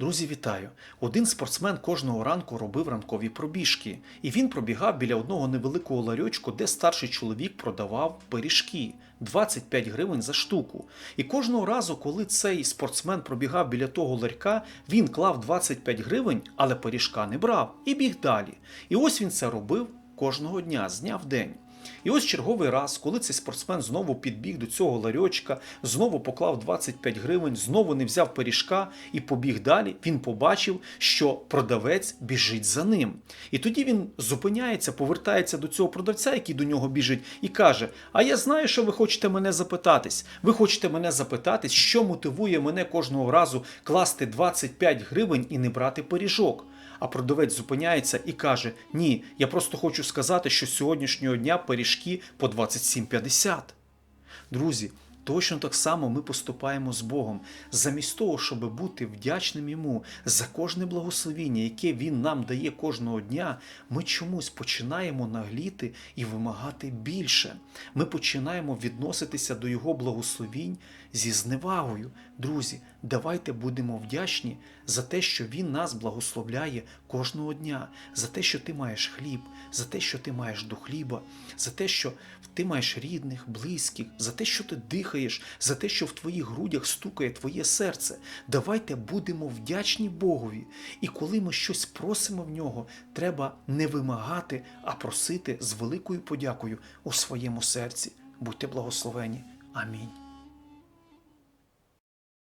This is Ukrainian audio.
Друзі, вітаю! Один спортсмен кожного ранку робив ранкові пробіжки, і він пробігав біля одного невеликого ларьочку, де старший чоловік продавав пиріжки 25 гривень за штуку. І кожного разу, коли цей спортсмен пробігав біля того ларька, він клав 25 гривень, але пиріжка не брав і біг далі. І ось він це робив кожного дня, з дня в день. І ось черговий раз, коли цей спортсмен знову підбіг до цього ларьочка, знову поклав 25 гривень, знову не взяв пиріжка і побіг далі, він побачив, що продавець біжить за ним. І тоді він зупиняється, повертається до цього продавця, який до нього біжить, і каже: А я знаю, що ви хочете мене запитатись. Ви хочете мене запитатись, що мотивує мене кожного разу класти 25 гривень і не брати пиріжок. А продавець зупиняється і каже: Ні, я просто хочу сказати, що з сьогоднішнього дня пиріжки по 27,50. Друзі, точно так само ми поступаємо з Богом. Замість того, щоб бути вдячним Йому за кожне благословіння, яке Він нам дає кожного дня, ми чомусь починаємо нагліти і вимагати більше. Ми починаємо відноситися до Його благословінь зі зневагою. Друзі, давайте будемо вдячні за те, що Він нас благословляє кожного дня, за те, що ти маєш хліб, за те, що ти маєш до хліба, за те, що ти маєш рідних, близьких, за те, що ти дихаєш, за те, що в твоїх грудях стукає твоє серце. Давайте будемо вдячні Богові. І коли ми щось просимо в нього, треба не вимагати, а просити з великою подякою у своєму серці. Будьте благословені. Амінь.